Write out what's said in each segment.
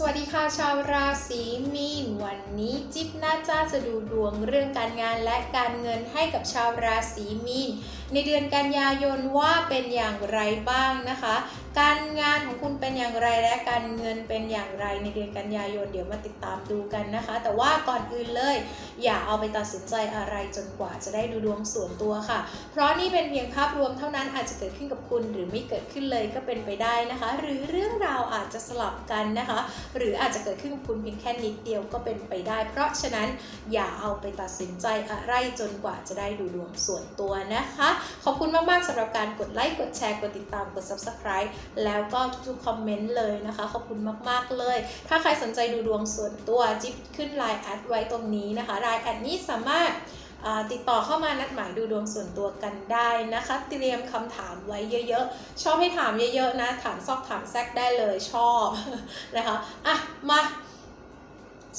สวัสดีค่ะชาวราศีมีน วันนี้จิ๊บน่าจ้าจะดูดวงเรื่องการงานและการเงินให้กับชาวราศีมีน ในเดือนกันยายนว่าเป็นอย่างไรบ้างนะคะ การงานของคุณเป็นอย่างไรและการเงินเป็นอย่างไรในเดือนกันยายนเดี๋ยวมาติดตามดูกันนะคะ แต่ว่าก่อนอื่นเลย อย่าเอาไปตัดสินใจอะไรจนกว่าจะได้ดูดวงส่วนตัวค่ะ เพราะนี่เป็นเพียงภาพรวมเท่านั้นอาจจะเกิดขึ้นกับคุณ หรือไม่เกิดขึ้นเลยก็เป็นไปได้นะคะ หรือเรื่องราวอาจจะสลับกันนะคะ หรืออาจจะเกิดขึ้นกับคุณเพียงแค่นิดเดียวก็เป็นไปได้ เพราะฉะนั้นอย่าเอาไปตัดสินใจอะไรจนกว่าจะได้ดูดวงส่วนตัวนะคะ ขอบคุณมากๆสำหรับการกดไลค์กดแชร์กดติดตามกด subscribe แล้วก็ทุกๆคอมเมนต์เลยนะคะ ขอบคุณมากๆเลย ถ้าใครสนใจดูดวงส่วนตัวจิ๊บขึ้นไลน์แอดไว้ตรงนี้นะคะไลน์แอดนี้สามารถติดต่อเข้ามานัดหมายดูดวงส่วนตัวกันได้นะคะ เตรียมคำถามไว้เยอะๆ ชอบให้ถามเยอะๆนะ ถามซอกถามแซกได้เลยชอบนะคะอะมา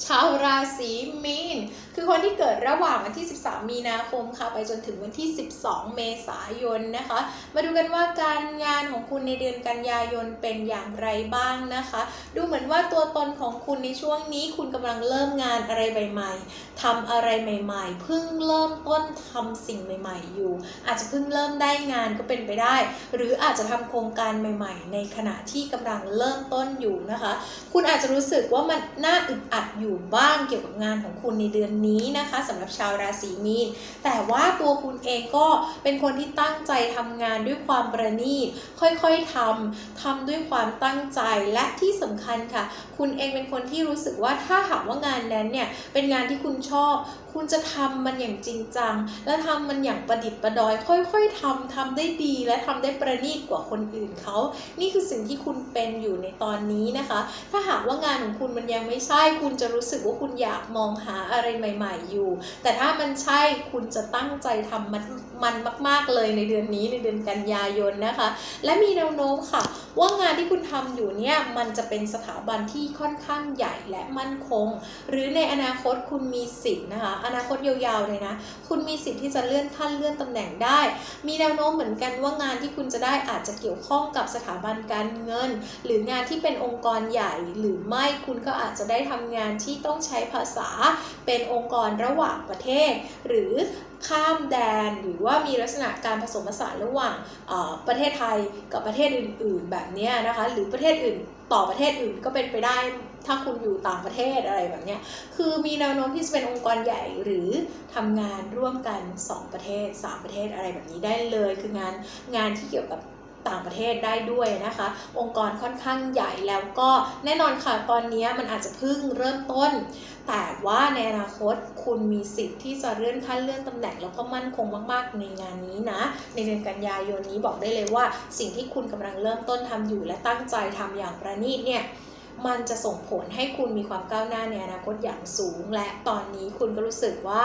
ชาวราศีมีน คือคนที่เกิดระหว่างวันที่ 13 มีนาคมค่ะ ไปจนถึงวันที่ 12 เมษายนนะคะ มาดูกันว่าการงานของคุณในเดือนกันยายนเป็นอย่างไรบ้างนะคะ ดูเหมือนว่าตัวตนของคุณในช่วงนี้ คุณกำลังเริ่มงานอะไรใหม่ ๆทำอะไรใหม่ๆ เพิ่งเริ่มต้นทำสิ่งใหม่ ๆ อยู่ อาจจะเพิ่งเริ่มได้งานก็เป็นไปได้ หรืออาจจะทำโครงการใหม่ ๆ ในขณะที่กำลังเริ่มต้นอยู่นะคะ คุณอาจจะรู้สึกว่ามันน่าอึดอัดอยูู่่บ้างเกี่ยวกับงานของคุณในเดือนนี้นะคะสำหรับชาวราศีมีน แต่ว่าตัวคุณเองก็เป็นคนที่ตั้งใจทำงานด้วยความประณีต ค่อยๆทำทำด้วยความตั้งใจและที่สำคัญค่ะ คุณเองเป็นคนที่รู้สึกว่าถ้าหากว่างานนั้นเนี่ยเป็นงานที่คุณชอบ คุณจะทำมันอย่างจริงจัง และทำมันอย่างประดิษฐ์ประดอย ค่อยๆทำทำได้ดีและทำได้ประณีตกว่าคนอื่นเขา นี่คือสิ่งที่คุณเป็นอยู่ในตอนนี้นะคะ ถ้าหากว่างานของคุณมันยังไม่ใช่คุณจะรูู้้สึกว่าคุณอยากมองหาอะไรใหม่ ๆ อยู่ แต่ถ้ามันใช่คุณจะตั้งใจทำมันมันมากๆเลยในเดือนนี้ในเดือนกันยายนนะคะ และมีแนวโน้มค่ะ ว่างานที่คุณทำอยู่เนี่ยมันจะเป็นสถาบันที่ค่อนข้างใหญ่และมั่นคง หรือในอนาคตคุณมีสิทธิ์นะคะ อนาคตยาวๆเลยนะ คุณมีสิทธิ์ที่จะเลื่อนขั้นเลื่อนตำแหน่งได้ มีแนวโน้มเหมือนกันว่างานที่คุณจะได้อาจจะเกี่ยวข้องกับสถาบันการเงิน หรืองานที่เป็นองค์กรใหญ่หรือไม่คุณก็อาจจะได้ทำงานที่ต้องใช้ภาษาเป็นองค์กรระหว่างประเทศ หรือข้ามแดนหรือว่ามีลักษณะการผสมผสานระหว่างประเทศไทยกับประเทศอื่น ๆ แบบเนี้ยนะคะ หรือประเทศอื่นต่อประเทศอื่นก็เป็นไปได้ถ้าคุณอยู่ต่างประเทศอะไรแบบเนี้ยคือมีแนวโน้มที่จะเป็นองค์กรใหญ่หรือทำงานร่วมกัน 2 ประเทศ 3 ประเทศอะไรแบบนี้ได้เลย คืองานงานที่เกี่ยวกับ ต่างประเทศได้ด้วยนะคะ องค์กรค่อนข้างใหญ่แล้วก็แน่นอนค่ะตอนนี้มันอาจจะเพิ่งเริ่มต้น แต่ว่าในอนาคตคุณมีสิทธิ์ที่จะเลื่อนขั้นเลื่อนตำแหน่งแล้วก็มั่นคงมาก ๆ ในงานนี้นะ ในเดือนกันยายนนี้บอกได้เลยว่า สิ่งที่คุณกำลังเริ่มต้นทำอยู่และตั้งใจทำอย่างประณีตเนี่ย มันจะส่งผลให้คุณมีความก้าวหน้าในอนาคตอย่างสูง และตอนนี้คุณก็รู้สึกว่า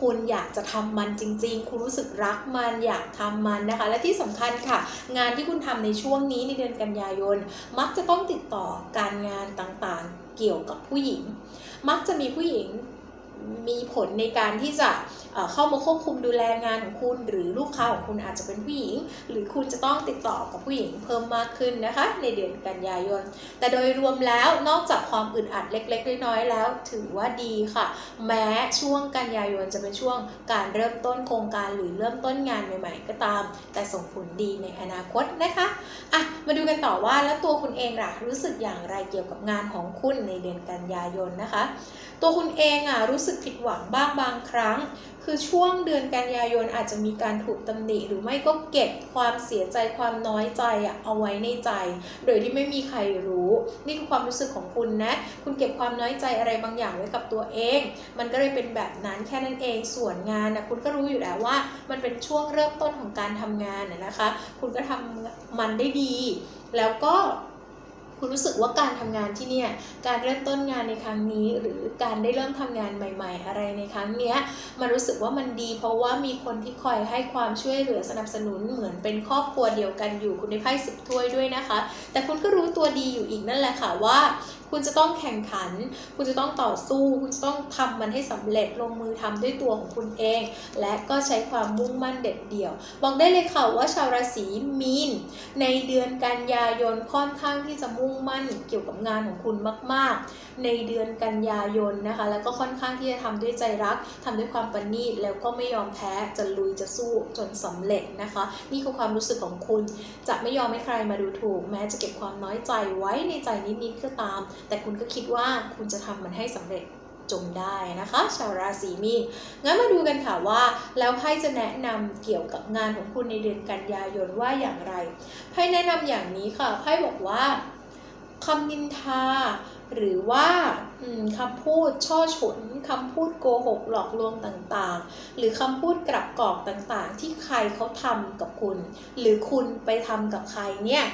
คุณอยากจะทำมันจริง ๆ คุณรู้สึกรักมันอยากทำมันนะคะ และที่สำคัญค่ะ งานที่คุณทำในช่วงนี้ในเดือนกันยายน มักจะต้องติดต่อการงานต่างๆ เกี่ยวกับผู้หญิง มักจะมีผู้หญิง มีผลในการที่จะเข้ามาควบคุมดูแลงานของคุณ หรือลูกค้าของคุณอาจจะเป็นผู้หญิง หรือคุณจะต้องติดต่อกับผู้หญิงเพิ่มมากขึ้นนะคะ ในเดือนกันยายน แต่โดยรวมแล้วนอกจากความอึดอัดเล็กๆน้อยๆแล้ว ถือว่าดีค่ะ แม้ช่วงกันยายนจะเป็นช่วงการเริ่มต้นโครงการหรือเริ่มต้นงานใหม่ๆ ก็ตาม แต่ส่งผลดีในอนาคตนะคะอะมาดูกันต่อว่าแล้วตัวคุณเองล่ะรู้สึกอย่างไรเกี่ยวกับงานของคุณในเดือนกันยายนนะคะ ตัวคุณเองอะรู้สึกผิดหวังบ้างบางครั้ง คือช่วงเดือนกันยายนอาจจะมีการถูกตำหนิ หรือไม่ก็เก็บความเสียใจความน้อยใจอะเอาไว้ในใจ โดยที่ไม่มีใครรู้ นี่คือความรู้สึกของคุณนะ คุณเก็บความน้อยใจอะไรบางอย่างไว้กับตัวเอง มันก็เลยเป็นแบบนั้นแค่นั้นเองส่วนงานนะคุณก็รู้อยู่แล้วว่า มันเป็นช่วงเริ่มต้นของการทำงานนะนะคะ คุณก็ทำมันได้ดี แล้วก็ คุณรู้สึกว่าการทำงานที่เนี่ยการเริ่มต้นงานในครั้งนี้ หรือการได้เริ่มทำงานใหม่ ๆ อะไรในครั้งเนี้ยมันรู้สึกว่ามันดี เพราะว่ามีคนที่คอยให้ความช่วยเหลือสนับสนุนเหมือนเป็นครอบครัวเดียวกันอยู่คุณได้ไพ่สิบถ้วยด้วยนะคะ แต่คุณก็รู้ตัวดีอยู่อีกนั่นแหละค่ะว่า คุณจะต้องแข่งขัน คุณจะต้องต่อสู้ คุณจะต้องทำมันให้สำเร็จลงมือทำด้วยตัวของคุณเอง และก็ใช้ความมุ่งมั่นเด็ดเดี่ยว บอกได้เลยค่ะว่าชาวราศีมีน ในเดือนกันยายนค่อนข้างที่จะมุ่งมั่นเกี่ยวกับงานของคุณมาก ๆ ในเดือนกันยายนนะคะ แล้วก็ค่อนข้างที่จะทำด้วยใจรักทำด้วยความปณีตแล้วก็ไม่ยอมแพ้จะลุยจะสู้จนสำเร็จนะคะ นี่คือความรู้สึกของคุณ จะไม่ยอมให้ใครมาดูถูก แม้จะเก็บความน้อยใจไว้ในใจนิดๆก็ตามแต่คุณก็คิดว่าคุณจะทำมันให้สำเร็จจงได้นะคะ ชาวราศีมีน งั้นมาดูกันค่ะว่า แล้วไพ่จะแนะนำเกี่ยวกับงานของคุณในเดือนกันยายนว่าอย่างไร ไพ่แนะนำอย่างนี้ค่ะ ไพ่บอกว่าคำนินทา หรือว่าคำพูดช่อฉนคำพูดโกหกหลอกลวงต่างๆ หรือคำพูดกลับกรอกต่างๆ ที่ใครเขาทำกับคุณ หรือคุณไปทำกับใครเนี่ย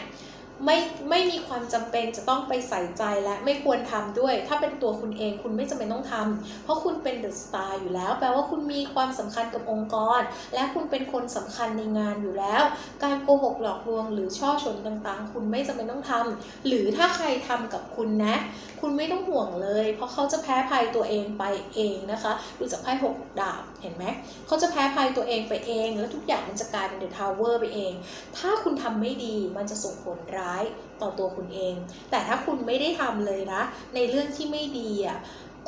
ไม่ไม่มีความจำเป็นจะต้องไปใส่ใจและไม่ควรทำด้วย ถ้าเป็นตัวคุณเองคุณไม่จำเป็นต้องทำเพราะคุณเป็นเดอะสตาร์อยู่แล้ว แปลว่าคุณมีความสำคัญกับองค์กร และคุณเป็นคนสำคัญในงานอยู่แล้ว การโกหกหลอกลวงหรือช่อชนต่างๆ คุณไม่จำเป็นต้องทำหรือถ้าใครทำกับคุณนะคุณไม่ต้องห่วงเลย เพราะเขาจะแพ้ภัยตัวเองไปเองนะคะดูจากไพ่หกดาบเห็นไหมเขาจะแพ้ภัยตัวเองไปเอง แล้วทุกอย่างมันจะกลายเป็นเดอะทาวเวอร์ไปเอง ถ้าคุณทำไม่ดีมันจะส่งผลร้ายต่อตัวคุณเอง แต่ถ้าคุณไม่ได้ทำเลยนะ ในเรื่องที่ไม่ดีอะ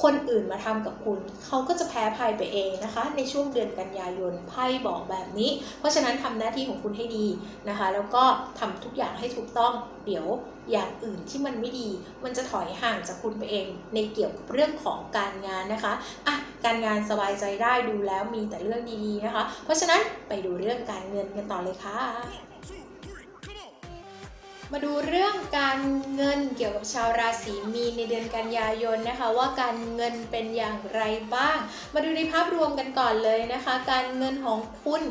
คนอื่นมาทำกับคุณ เขาก็จะแพ้ภัยไปเองนะคะ ในช่วงเดือนกันยายนไพ่บอกแบบนี้ เพราะฉะนั้นทำหน้าที่ของคุณให้ดีนะคะ แล้วก็ทำทุกอย่างให้ถูกต้อง เดี๋ยวอย่างอื่นที่มันไม่ดี มันจะถอยห่างจากคุณไปเอง ในเกี่ยวกับเรื่องของการงานนะคะอะการงานสบายใจได้ดูแล้วมีแต่เรื่องดีๆนะคะ เพราะฉะนั้นไปดูเรื่องการเงินกันต่อเลยค่ะ มาดูเรื่องการเงินเกี่ยวกับชาวราศีมีนในเดือนกันยายนนะคะ ว่าการเงินเป็นอย่างไรบ้าง มาดูในภาพรวมกันก่อนเลยนะคะ การเงินของคุณ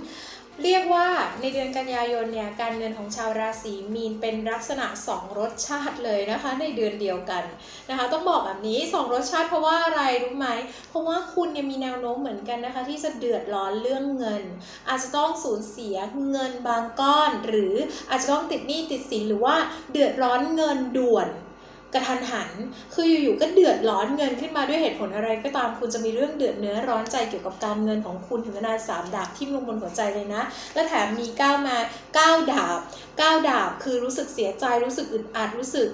เรียกว่าในเดือนกันยายนเนี่ยการเงินของชาวราศีมีนเป็นลักษณะ 2 รสชาติเลยนะคะในเดือนเดียวกันนะคะ ต้องบอกแบบนี้ 2 รสชาติเพราะว่าอะไรรู้ไหม เพราะว่าคุณเนี่ยมีแนวโน้มเหมือนกันนะคะ ที่จะเดือดร้อนเรื่องเงิน อาจจะต้องสูญเสียเงินบางก้อน หรืออาจจะต้องติดหนี้ติดสินหรือว่าเดือดร้อนเงินด่วน กระทันหัน คืออยู่ๆก็เดือดร้อนเงินขึ้นมาด้วยเหตุผลอะไรก็ตามคุณจะมีเรื่องเดือดเนื้อร้อนใจเกี่ยวกับการเงินของคุณถึงขนาดสามดาบทิ่มลงบนหัวใจเลยนะ และแถมมีก้าวมาก้าวดาบก้าวดาบคือรู้สึกเสียใจรู้สึกอึดอัดรู้สึก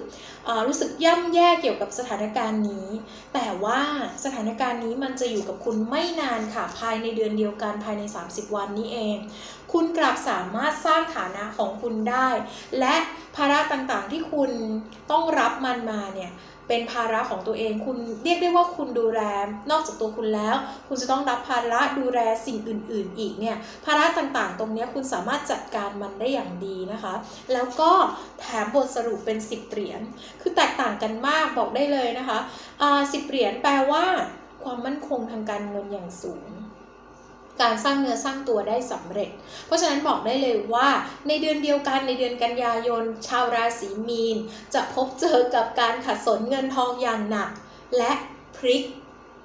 รู้สึกย่ำแย่เกี่ยวกับสถานการณ์นี้ แต่ว่าสถานการณ์นี้มันจะอยู่กับคุณไม่นานค่ะภายในเดือนเดียวกันภายใน 30 วันนี้เอง คุณกลับสามารถสร้างฐานะของคุณได้ และภาระต่างๆที่คุณต้องรับมันมาเนี่ยเป็นภาระของตัวเอง คุณเรียกได้ว่าคุณดูแล นอกจากตัวคุณแล้ว คุณจะต้องรับภาระดูแลสิ่งอื่น ๆ อีกเนี่ย ภาระต่างๆ ตรงนี้คุณสามารถจัดการมันได้อย่างดีนะคะ แล้วก็แถมบทสรุปเป็น 10 เหรียญ คือแตกต่างกันมากบอกได้เลยนะคะอ่าสิบเหรียญแปลว่า ความมั่นคงทางการเงินอย่างสูง การสร้างเนื้อสร้างตัวได้สำเร็จ เพราะฉะนั้นบอกได้เลยว่าในเดือนเดียวกันในเดือนกันยายน ชาวราศีมีน จะพบเจอกับการขัดสนเงินทองอย่างหนัก และพลิก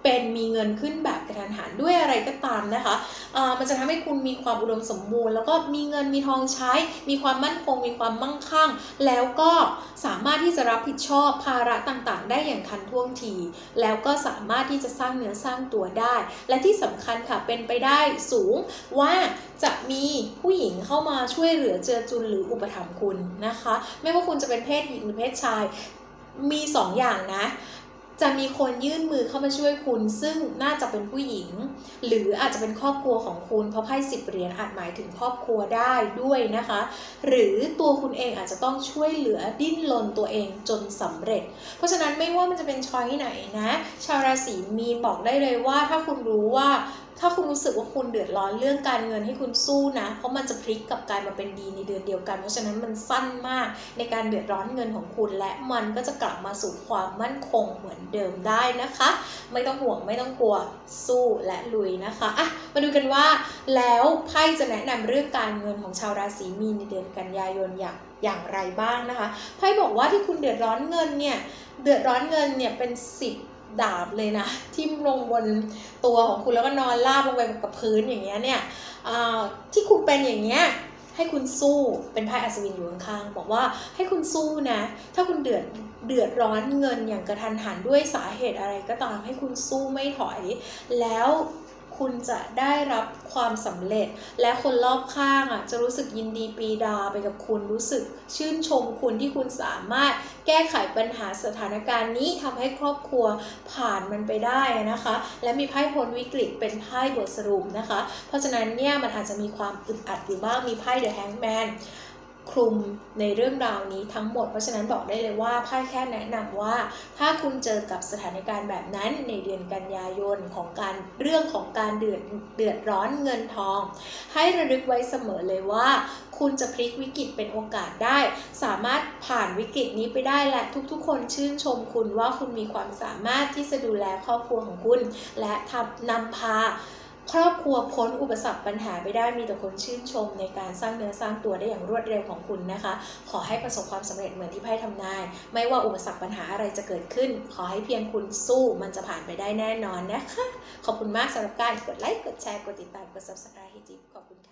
เป็นมีเงินขึ้นแบบกระทันหันด้วยอะไรก็ตามนะคะอ่ามันจะทำให้คุณมีความอุดมสมบูรณ์ แล้วก็มีเงินมีทองใช้ มีความมั่นคง มีความมั่งคั่ง แล้วก็สามารถที่จะรับผิดชอบภาระต่างๆ ได้อย่างทันท่วงที แล้วก็สามารถที่จะสร้างเนื้อสร้างตัวได้ และที่สำคัญค่ะเป็นไปได้สูงว่าจะมีผู้หญิงเข้ามาช่วยเหลือเจือจุนหรืออุปถัมภ์คุณนะคะ ไม่ว่าคุณจะเป็นเพศหญิงหรือเพศชายมีสองอย่างนะ จะมีคนยื่นมือเข้ามาช่วยคุณ ซึ่งน่าจะเป็นผู้หญิง หรืออาจจะเป็นครอบครัวของคุณ เพราะไพ่สิบเหรียญอาจหมายถึงครอบครัวได้ด้วยนะคะ หรือตัวคุณเองอาจจะต้องช่วยเหลือดิ้นรนตัวเองจนสำเร็จ เพราะฉะนั้นไม่ว่ามันจะเป็นช้อยไหนนะ ชาวราศีมีนบอกได้เลยว่าถ้าคุณรู้ว่า ถ้าคุณรู้สึกว่าคุณเดือดร้อนเรื่องการเงินให้คุณสู้นะ เพราะมันจะพลิกกลับกลายมาเป็นดีในเดือนเดียวกัน เพราะฉะนั้นมันสั้นมากในการเดือดร้อนเงินของคุณ และมันก็จะกลับมาสู่ความมั่นคงเหมือนเดิมได้นะคะ ไม่ต้องห่วงไม่ต้องกลัวสู้และลุยนะคะอะมาดูกันว่า แล้วไพ่จะแนะนำเรื่องการเงินของชาวราศีมีนในเดือนกันยายนอย่างอย่างไรบ้างนะคะไพ่บอกว่าที่คุณเดือดร้อนเงินเนี่ยเดือดร้อนเงินเนี่ยเป็นสิบ ดาบเลยนะทิ่มลงบนตัวของคุณแล้วก็นอนราบลงไปกับพื้นอย่างเงี้ยเนี่ยที่คุณเป็นอย่างเงี้ยให้คุณสู้เป็นไพ่อัศวินอยู่ข้างๆบอกว่าให้คุณสู้นะ ถ้าคุณเดือดเดือดร้อนเงินอย่างกระทันหันด้วยสาเหตุอะไรก็ตามให้คุณสู้ไม่ถอยแล้ว คุณจะได้รับความสำเร็จ และคนรอบข้างอะจะรู้สึกยินดีปีดาไปกับคุณรู้สึกชื่นชมคุณที่คุณสามารถแก้ไขปัญหาสถานการณ์นี้ทำให้ครอบครัวผ่านมันไปได้นะคะ และมีไพ่พ้นวิกฤตเป็นไพ่บทสรุปนะคะ เพราะฉะนั้นเนี่ยมันอาจจะมีความอึดอัดอยู่บ้างมีไพ่ The Hangman คลุมในเรื่องราวนี้ทั้งหมด เพราะฉะนั้นบอกได้เลยว่าไพ่แค่แนะนำว่า ถ้าคุณเจอกับสถานการณ์แบบนั้นในเดือนกันยายนของการเรื่องของการเดือดเดือดร้อนเงินทอง ให้ระลึกไว้เสมอเลยว่า คุณจะพลิกวิกฤตเป็นโอกาสได้ สามารถผ่านวิกฤตนี้ไปได้และทุกๆ คนชื่นชมคุณว่าคุณมีความสามารถที่จะดูแลครอบครัวของคุณ และทำนำพา ครอบครัวพ้นอุปสรรคปัญหาไปได้มีแต่คนชื่นชมในการสร้างเนื้อสร้างตัวได้อย่างรวดเร็วของคุณนะคะ ขอให้ประสบความสำเร็จเหมือนที่ไพ่ทำนาย ไม่ว่าอุปสรรคปัญหาอะไรจะเกิดขึ้น ขอให้เพียงคุณสู้มันจะผ่านไปได้แน่นอนนะคะ ขอบคุณมากสำหรับการกดไลค์กดแชร์กดติดตามกด subscribe ให้จิ๊บขอบคุณ